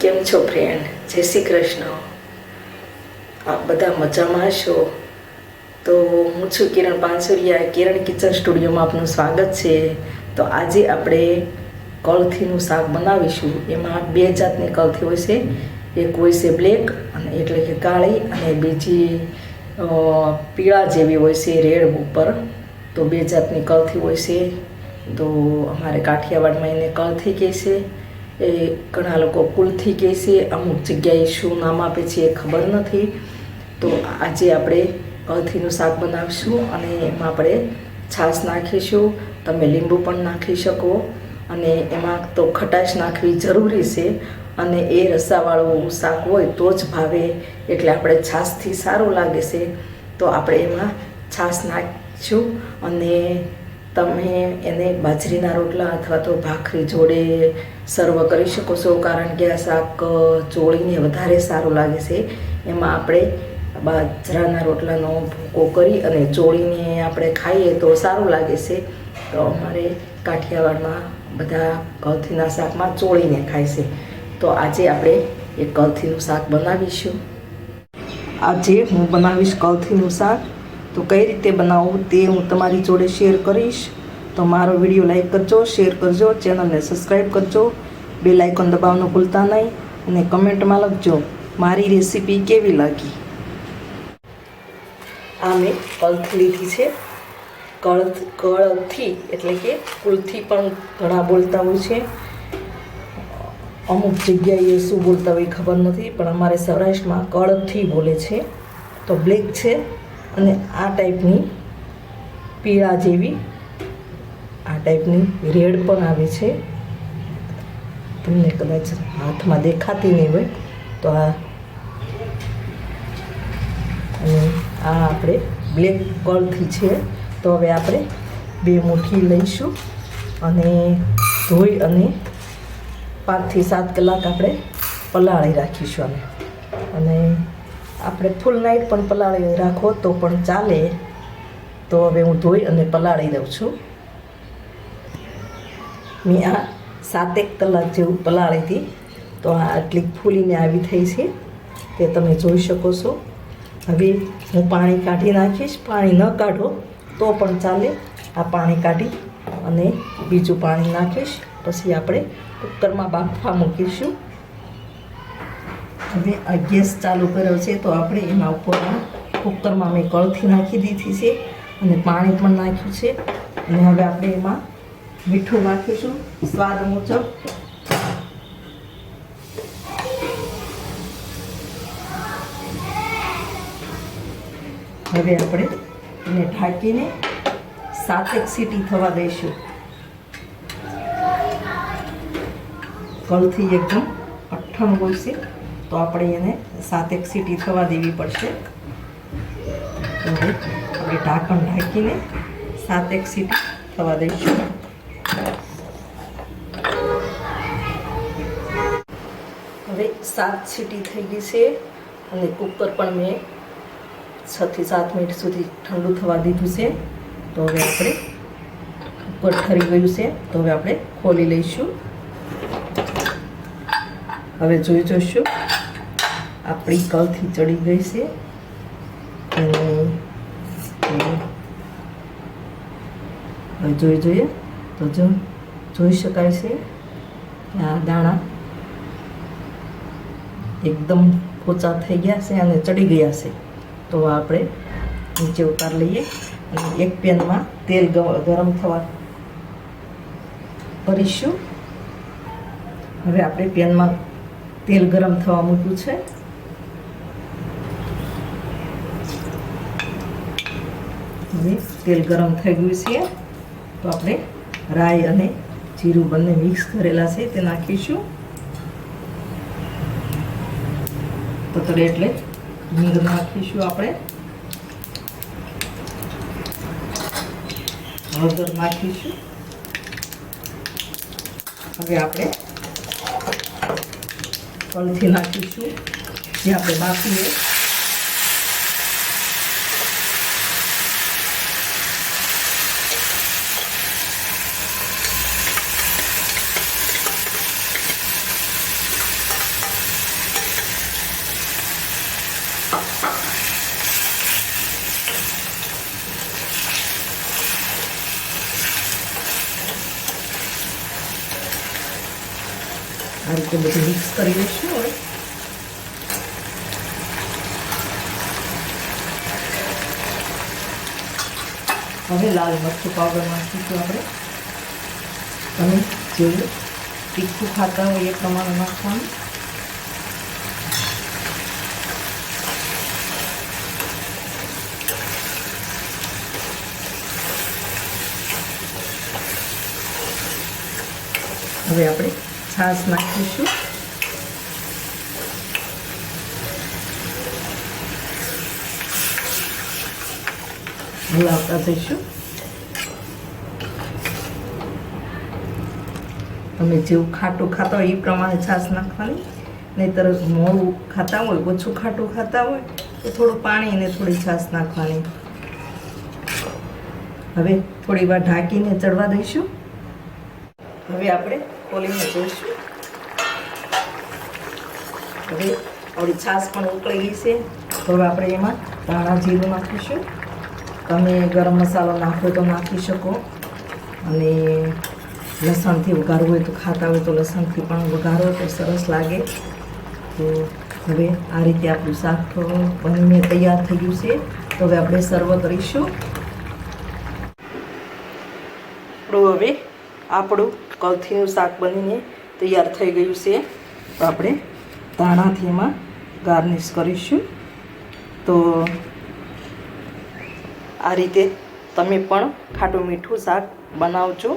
કેમ છો ફ્રેન્ડ જય શ્રી કૃષ્ણ. આપ બધા મજામાં હશો? તો હું છું કિરણ પાનસુરિયા, કિરણ કિચન સ્ટુડિયોમાં આપનું સ્વાગત છે. તો આજે આપણે કળથીનું શાક બનાવીશું. એમાં બે જાતની કળથી હોય છે. એક હોય છે બ્લેક અને એટલે કે કાળી અને બીજી પીળા જેવી હોય છે રેડ ઉપર. તો બે જાતની કળથી હોય છે. તો અમારે કાઠિયાવાડમાં એને કળથી કહે છે. એ ઘણા લોકો કુલથી કહે છે, અમુક જગ્યાએ શું નામ આપે છે એ ખબર નથી. તો આજે આપણે કળથીનું શાક બનાવીશું અને એમાં આપણે છાશ નાખીશું. તમે લીંબુ પણ નાખી શકો અને એમાં તો ખટાશ નાખવી જરૂરી છે અને એ રસાવાળું શાક હોય તો જ ભાવે એટલે આપણે છાશથી સારું લાગે છે. તો આપણે એમાં છાશ નાખીશું અને તમે એને બાજરીના રોટલા અથવા તો ભાખરી જોડે સર્વ કરી શકો છો, કારણ કે આ શાક ચોળીને વધારે સારું લાગે છે. એમાં આપણે બાજરાના રોટલાનો ભૂકો કરી અને ચોળીને આપણે ખાઈએ તો સારું લાગે છે. તો અમારે કાઠિયાવાડમાં બધા કલથીના શાકમાં ચોળીને ખાય છે. તો આજે આપણે એ કલથીનું શાક બનાવીશું. આજે હું બનાવીશ કલથીનું શાક. તો કઈ રીતે બનાવવું તે હું તમારી જોડે શેર કરીશ. તો મારો વીડિયો લાઇક કરજો શેર કરજો ચેનલને સબસ્ક્રાઈબ કરજો. બે લાઇકોન દબાવવાનું ભૂલતા નહીં અને કમેન્ટમાં લખજો, મારી રેસીપી કેવી લાગી? આ મેં કળથ લીધી છે. કળથ, કળથી એટલે કે કુલથી પણ ઘણા બોલતા હોય છે. અમુક જગ્યાએ શું બોલતા હોય ખબર નથી, પણ અમારે સૌરાષ્ટ્રમાં કળથી બોલે છે. તો બ્લેક છે. અને આ ટાઈપની પીળા જેવી આ ટાઈપની રેડ પણ આવે છે. તમને કદાચ હાથમાં દેખાતી નહીં હોય તો આ અને આ આપણે બ્લેક કળથી છે. તો હવે આપણે બે મુઠ્ઠી લઈશું અને ધોઈ અને પાંચથી સાત કલાક આપણે પલાળી રાખીશું અમે અને આપણે ફૂલ નાઇટ પણ પલાળી રાખો તો પણ ચાલે. તો હવે હું ધોઈ અને પલાળી દઉં છું. મેં આ સાતેક કલાક જેવું પલાળી હતી. તો આ આટલી ફૂલીને આવી થઈ છે. તે તમે જોઈ શકો છો. હવે હું પાણી કાઢી નાખીશ. પાણી ન કાઢો તો પણ ચાલે. આ પાણી કાઢી અને બીજું પાણી નાખીશ. પછી આપણે કુકરમાં બાફવા મૂકીશું. હવે આ ગેસ ચાલુ કર્યો છે તો આપણે એના ઉપર કુકરમાં મેં કળથી નાખી દીધી છે અને પાણી પણ નાખ્યું છે. અને હવે આપણે એમાં મીઠું નાખીશું, સ્વાદ મુજબ. હવે આપણે એને ઢાંકીને સાતેક સીટી થવા દઈશું. કળથી એકદમ અઠ્ઠાણું હોય છે. તો આપણે એને સાતેક સીટી થવા દેવી પડશે. તો આપણે ઢાંકણ ઢાંકીને સાતેક સીટી થવા દઈશું. હવે સાત સીટી થઈ ગઈ છે અને કુકર પણ મેં છથી સાત મિનિટ સુધી ઠંડુ થવા દીધું છે. તો હવે આપણે કુકર ઠરી ગયું છે. તો હવે આપણે ખોલી લઈશું. હવે જોઈ જોઈશું આપણી કળથી ચડી ગઈ છે. હવે જોઈ જોઈએ. તો જો જોઈ શકાય છે આ દાણા એકદમ પોચા થઈ ગયા છે અને ચડી ગયા છે. તો આપણે નીચે ઉતાર લઈએ અને એક પેનમાં તેલ ગરમ થવા કરીશું. હવે આપણે પેનમાં તેલ ગરમ થવા મૂક્યું છે. હવે તેલ ગરમ થઈ ગયું છે. તો આપણે રાઈ અને જીરું બંને મિક્સ કરેલા છે, તે નાખીશું. પતળે એટલે હિંગ નાખીશું આપણે. હળદર નાખીશું. હવે આપણે કળથી નાખીશું. જે આપણે બાફીએ. આ રીતે બધું મિક્સ કરી લઈશું હવે. હવે લાલ મરચું પાવડર નાખીશું આપણે. તમે જે તીખું ખાતા હોય એ પ્રમાણે નાખવાનું. હવે આપણે છાશ નાખીશું. હલાવતા જઈશું. તમે જેવું ખાટું ખાતા હોય એ પ્રમાણે છાશ નાખવાની. નહીતર મોડું ખાતા હોય, ઓછું ખાટું ખાતા હોય, તો થોડું પાણી અને થોડી છાશ નાખવાની. હવે થોડી વાર ઢાંકીને ચડવા દઈશું. હવે આપણે ખોલીને જોઈશું. હવે આપણી છાશ પણ ઉકળી ગઈ છે. હવે આપણે એમાં ધાણા જીરું નાખીશું. તમે ગરમ મસાલો નાખો તો નાખી શકો. અને લસણથી વઘારવું હોય તો ખાતા હોય તો લસણથી પણ વઘારો તો સરસ લાગે. તો હવે આ રીતે આપણું શાક બનીને તૈયાર થઈ ગયું છે. તો હવે આપણે સર્વ કરીશું. આપણું હવે આપણું કલથીનું શાક બનીને તૈયાર થઈ ગયું છે. તો આપણે ધાણાથી એમાં ગાર્નિશ કરીશું. તો આ રીતે તમે પણ ખાટું મીઠું શાક બનાવજો.